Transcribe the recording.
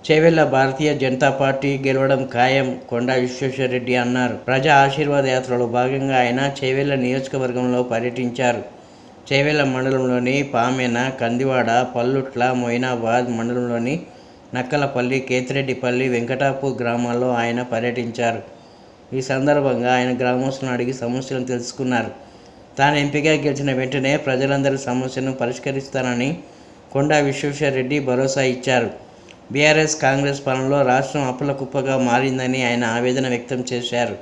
Chevella Bharatiya Janata party గెలవడం ఖాయం కొండా విశ్వేశ్వరరెడ్డి అన్నారు. ప్రజా ఆశీర్వాద యాత్రలో భాగంగా ఆయన చేవెళ్ళ నియోజకవర్గంలో పర్యటించారు. చేవెళ్ళ మండలంలోని పామెన కందివాడ పల్లుట్ల మొయినాబాద్ మండలంలోని నక్కలపల్లి కేతిరెడ్డిపల్లి వెంకటాపూర్ గ్రామాల్లో ఆయన పర్యటించారు. ఈ సందర్భంగా ఆయన గ్రామస్తులను అడిగి సమస్యలను తెలుసుకున్నారు. తాను ఎంపిక గెలిచిన వెంటనే ప్రజలందరి సమస్యను పరిష్కరిస్తానని కొండా విశ్వేశ్వరరెడ్డి భరోసా ఇచ్చారు. బీఆర్ఎస్ కాంగ్రెస్ పాలనలో రాష్ట్రం అప్పుల కుప్పగా మారిందని ఆయన ఆవేదన వ్యక్తం చేశారు.